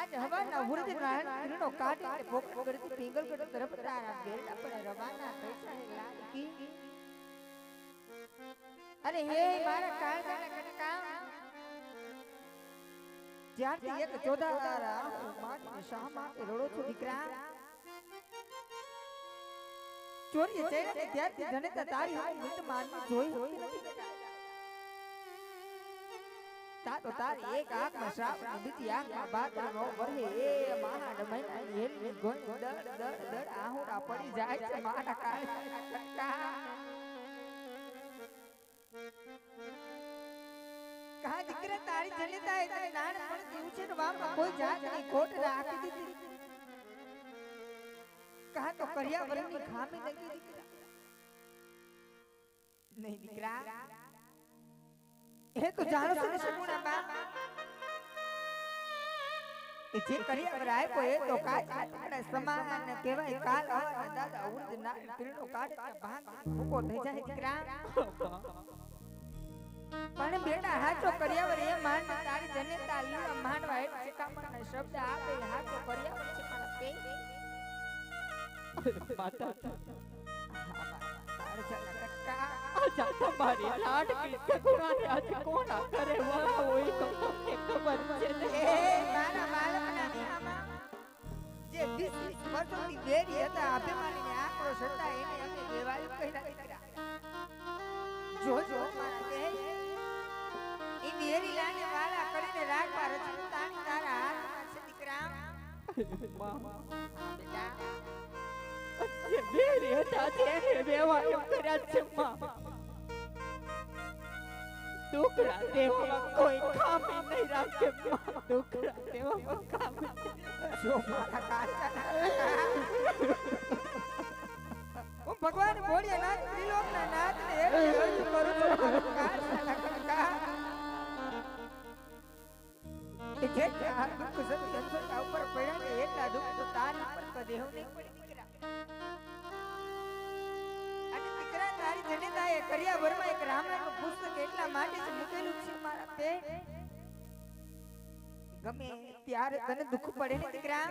આજ હવાના હુરદ નારાયણ કિરણો કાઢીને ભોગ કરતી પિંગલગઢ તરફ તારા બેરડા પર રવાના થઈ જાય લાડકી અરે હે મારા કાળજાના કટકા. જ્યારથી એક ચોદાર આંખો માંડીને શા માટે રડો છો દીકરા? ચોરી ચડ્યા ત્યારથી જનતા તારી હાથ મિટ માનવી જોઈ હોય નથી. બેટા. એક આંખ તારી શ્રાપ બીજી આંખમાં આંખમાં ભાદરનો વરહે એ મહાન મહિનાની હેલની ગોઈ ડર ડર ડર આહુડા પડી જાય છે મારા કટકા કહા દીકરા તારી જનેતા એ તને નાનપણથી ઉછેરવામાં કોઈ જાતની ખોટ રાખી દીધી. કહા તો કર્યા વરની ખામી લગી દીકરા નહીં દીકરા. એ તો જાણો છો સગુણા બા એ જે વર આપ્યો એ તો કાચ આપણે સમાન ને કહેવાય કાલ હવાના દાદા ઉર્દ ના પીરણો કાઢે ભાંગ ભૂકો થઈ જાય દીકરા પણ બેટા હાચો કર્યાવર એ માન તારી જનેતા લીલા માંડવા હેઠ ચિકામણના શબ્દ આપે હાચો કર્યાવર છે પણ પે માતા. તારે જના કટકા આજા તમારી લાડકી સગુણાને આજે કોના કરે વાળા હોય તો તમને ખબર છે ને એ મારા બાળકના નિહામાં જે વીસ વર્ષોથી બેરી હતા અભિમાનીને આંકડો સતા એને અમે દેવાયું કહી રાખ્યા જોજો મારા દેહ બેરી લાને વાલા કરીને રાખવા રચનું તાણી તારા હાથમાં છે દીકરા બેટા બેરી હતા તેને વેવાયું કર્યા છે માં દેવામાં કોઈ ખામી નહીં રાખે. માં દેવામાં ખામી જો મારા કાળજાના હું ભગવાન ત્રિલોકના નાથને અરજ કરું છું. કે જેટલા આ દુઃખ ઉપર પડ્યા એટલા દુઃખ તો તારા ઉપર કદે હું નહીં પડી. તારી જનેતાએ કર્યા વરમાં એક રામાયણનું પુસ્તક એટલા માટે જ મૂકેલું છે મારા પેટ ગમે ત્યારે તને દુઃખ પડે ને દીકરા?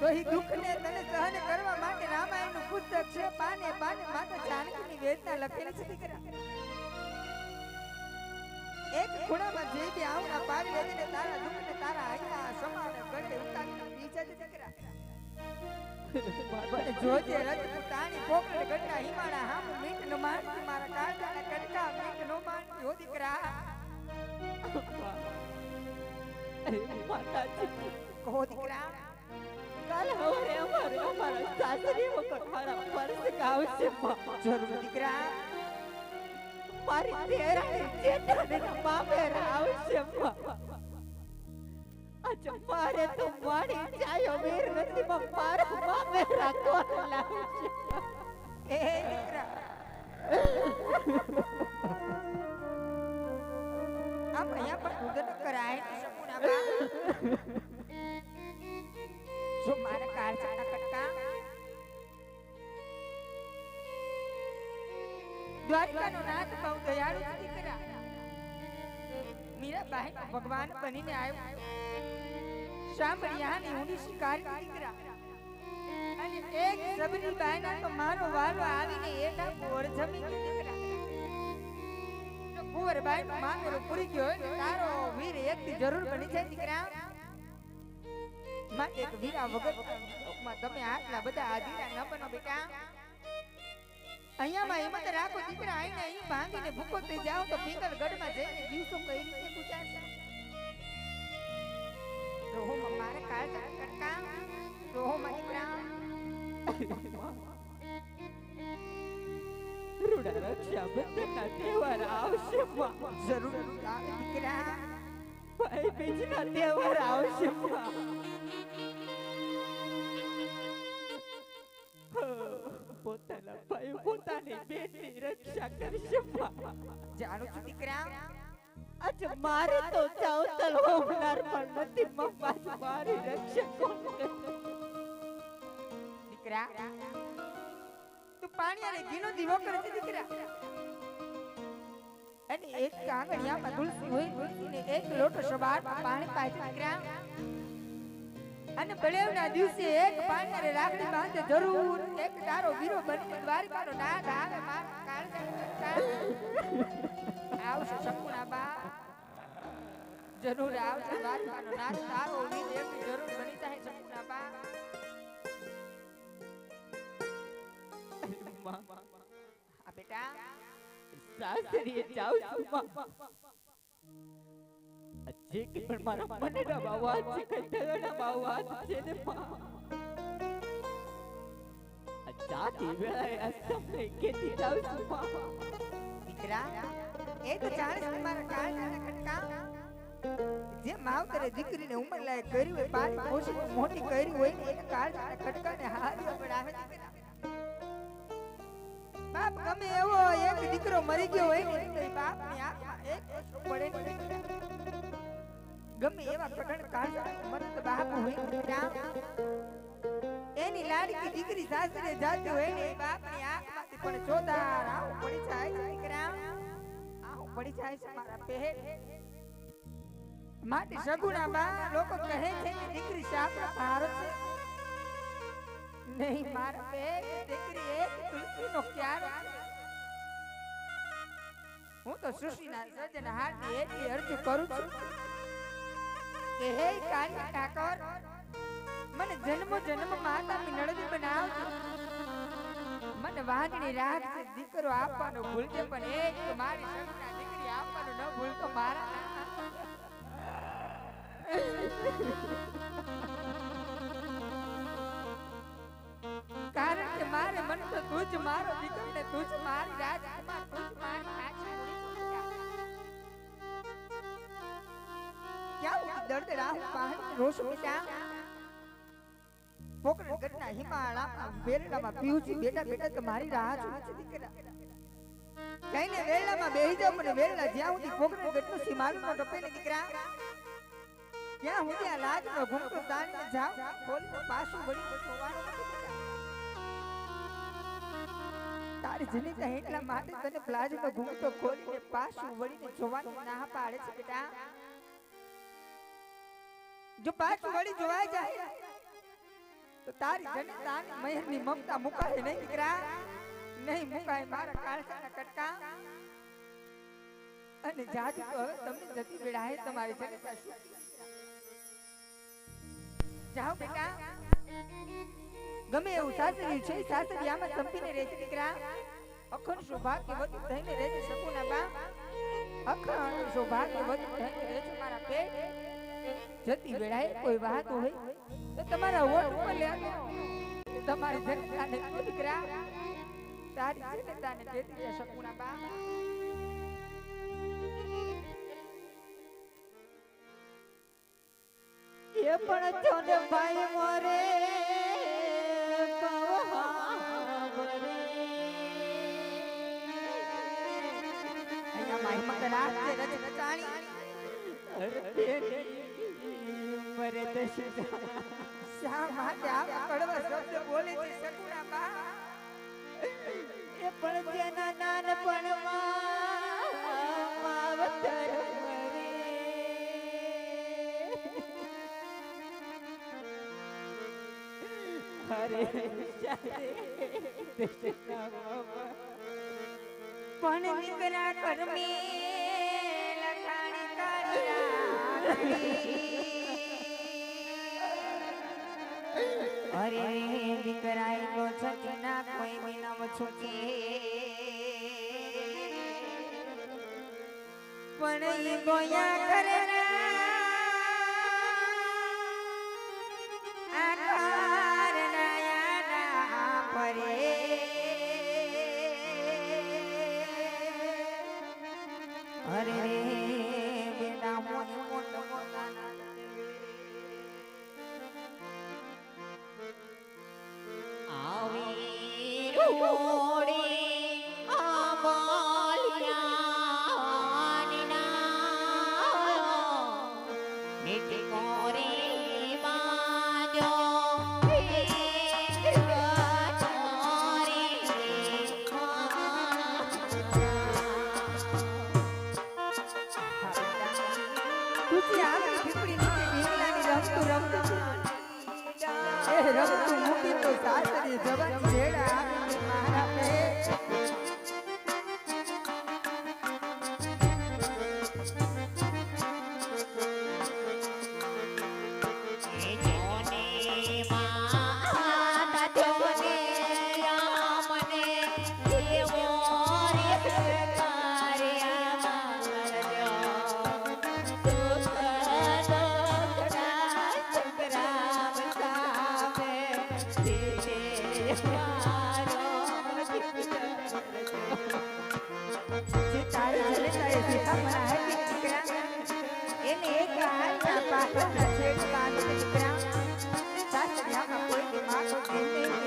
તો એ દુઃખને તને સહન કરવા માટે રામાયણનું પુસ્તક છે. પાને પાને માતા જાનકીની વેદના લખેલી છે દીકરા. એક ખૂણામાં જે બી આવના પાડી લેજે ને તારા દુઃખને તારા આયના સમાન ગળે ઉતારીને બીજા દીકરા જોજે રજપૂતાણી પોકળ ગઢના હિમાળા હામ મીટ ન મારા કાળજાના કટકા મીટ નો માનતી હો દીકરા. માતાજી. કહો દીકરા. કાલ હવારે અમારે અમારા સાસરી વખત મારા પરસ આવશે જરૂર દીકરા. મારી જેઠાને આવશે માં આજે મારે તો મારી ચાયો વીર નથી માં મારા મામેરા કોણ લાવશે એ દીકરા આપ અહીંયા પણ ઉદન કરાય ને શકુનાબા. જો મારા કાળજાના કટકા દ્વારકાનો નાથ બહુ દયાળુ દીકરા મીરાબાઈ ભગવાન બનીને આવ્યો સાંભળ્યાની ઊંડી મારો વાલો આવીને એકા કુંવર જમી ગયો તારો વીર એકથી જરૂર બની જાય દીકરા. એક અહીંયામાં હિંમત રાખો દીકરા આઈને અહીં ભાંગીને ભૂખો થઈ જાઓ તો પિંગલ ગઢમાં જઈને દિવસો કઈ રીતે ગુજારશે? રોહમાં મારે કાળજા કટકા રોહમાં દીકરા રૂડા રક્ષાબંધનના તહેવાર આવશે માં જરૂર દીકરા ભાઈ બીજના તહેવાર આવશે માં ભાઈ પોતાની બેનની રક્ષા કરશે માં જાણું છું દીકરા આજે મારે તો ચાવતલ હોમનાર પણ નથી. મમ્મા મારી રક્ષક દીકરા, તું પાણી અને ઘીનો દીવો કરે છે, દીકરા. અને એક કાંગળિયામાં તુલસી હોય તુલસીને એક લોટો સવાર પાણી પાય દીકરા. અને બળેવના દિવસે એક પાણીને રાખડી બાંધે જરૂર. એક તારો વીરો બની દ્વારકાનો નાગ આવે મારા કાળજા આવશે શકુણા બા. જરૂર આવશે દ્વારકાનો નાશ તારો વીર એક જરૂર બની જાય શકુણા બા. આ બેટા. સાસરીએ જાઉં છું માં જે પણ મારા મનના બાવા છે તગડા બાવા છે ને માં જાતી વેળાએ આ સમય કેતી જાઉં છું માં દીકરા જે માવતરે દીકરીને ઉંમર લાયક કરી હોય પાડી પોષી મોટી કરી હોય ને એને કાળજાના ખટકાને હારી પણ આવે બાપ ગમે એવો એક દીકરો મરી ગયો હોય ને બાપની આંખમાં એક ઓછું પડે ગમે એવા કઠણ કાળજાના મત બાપ હોય ને એની લાડકી દીકરી સાસરે જાતી હોય ને બાપની આંખમાંથી પણ ચોધાર પડી જાય છે મારા પહેર. માટે સગુણા બા લોકો કહે છે કે દીકરી શાપના ભારો છે. નહીં મારા પહેર દીકરી એક તુલસીનો ક્યારો. હું તો સુશીના સર્જનહારની એટલી અરજી કરું છું. કે હે કાલી ઠાકોર મને જન્મ જન્મ માતાની નળદી બનાવજો. મને વાંદણી રાખજે દીકરો આપવાનો ભૂલજે પણ એક મારી સગના દીકરી આપવાનું ન ભૂલતો મારા. કારણ કે મારે મન તો તું જ મારો દીકરો ને તું જ મારી રાજકુમાર, તું જ મારી ક્યાં દર્દ રાહ પહાડ રોષ મિટા પોકરણ ગઢના હિમાળામાં વેરડામાં પીઉછી બેટા બેટા તમારી રાહ જોવે છે દીકરા બેહી જાવ પણ વેરડા જ્યાં સુધી પોકરણ સી સીમાડું નો ટપે ને દીકરા. ત્યાં સુધી આ લાજનો ઘૂમતો ને જાવ બોલીને પાછું વળી નથી બેટા. તારી જનિતા એટલા માટે તને પ્લાઝનો ઘૂમતો ખોલીને પાછું વળીને જોવાની ના પાડે છે બેટા. જો પાછું વળી જોવાય જાય, તો તારી જનિતાની મહેરની મમતા મુકાય નહીં દીકરા. નહીં મુકાય મારા કટકા. અને જાજુ હવે તમને જતી વેળાએ તમારી સુખી જાઓ બેટા. ગમે એવું સાસરી છે, સાસરી સંપીને રહેશે દીકરા. અખંડ સૌભાગ્યવતી થઈને રહેજે શકુના બા. અખંડ સૌભાગ્યવતી થઈને રહેજે મારા પેટ. જતી વેળાએ કોઈ વાત હોય તો તમારા વોટ ઉપર લેવાનો તમારી જનતાને દીકરા. તારી જનતાને છે શકુના બા. પણ છોડ ભાઈ મોરે રજ રચાણી મરે માટે આવા કડવા શબ્દ બોલે છે એ પણ જેના નાનપણમાં પણ દીકરા કરમી અરે દીકરાઈ તો છતી ના કોઈ વિનમ છૂકે પણ ગોયા કરે হেঁটে করে Thank you.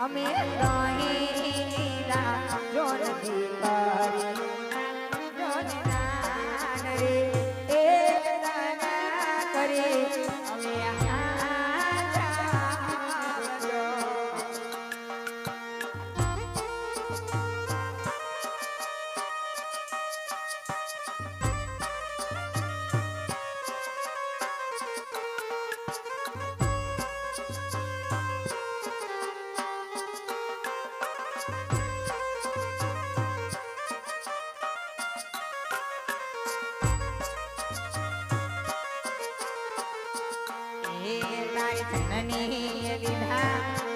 અમે રોહિલા જોન દીતા Hey, I'm not here you.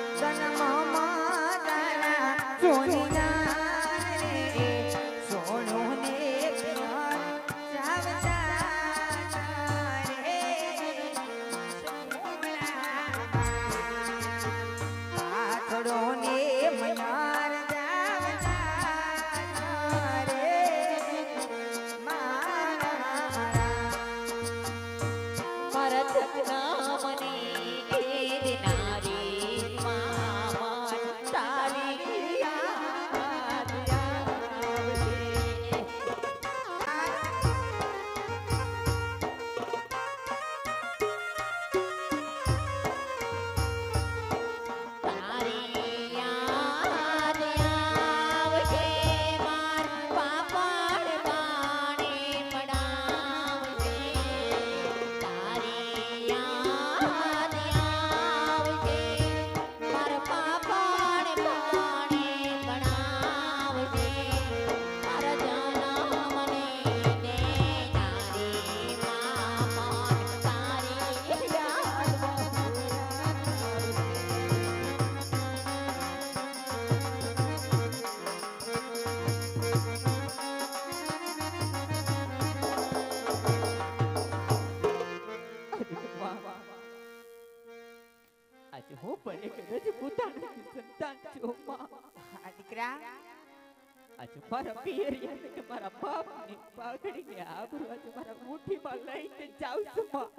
આજે મારા પિયરિયાને કે મારા બાપની પાઘડીને આબરૂ આજે મારા મુઠ્ઠીમાં લઈને જાઉં છું માં.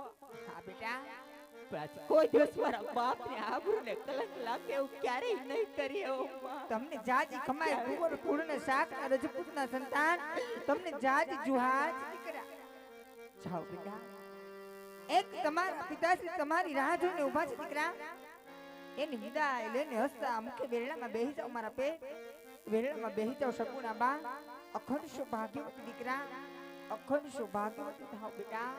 હા બેટા. પણ કોઈ દિવસ મારા બાપને આબરૂને કલંક લાગે એવું ક્યારેય નહીં કરીએ ઓ તમને જાજી કમાય કુંવર કુળને શાક રજપૂતના સંતાન. તમને જાજી જુહાજ દીકરા જાઓ બેટા. એક તમારા પિતાશ્રી તમારી રાહ જોઈને ઊભા છે દીકરા. એની વિદાય લઈને હસતા મુખ્ય બેરડામાં બેસી જાઓ મારા પેટ વેરણામાં બેહી જાવ શકુના બા અખંડ સૌભાગ્યવતી દીકરા. અખંડ સૌભાગ્યવતી થાવ બેટા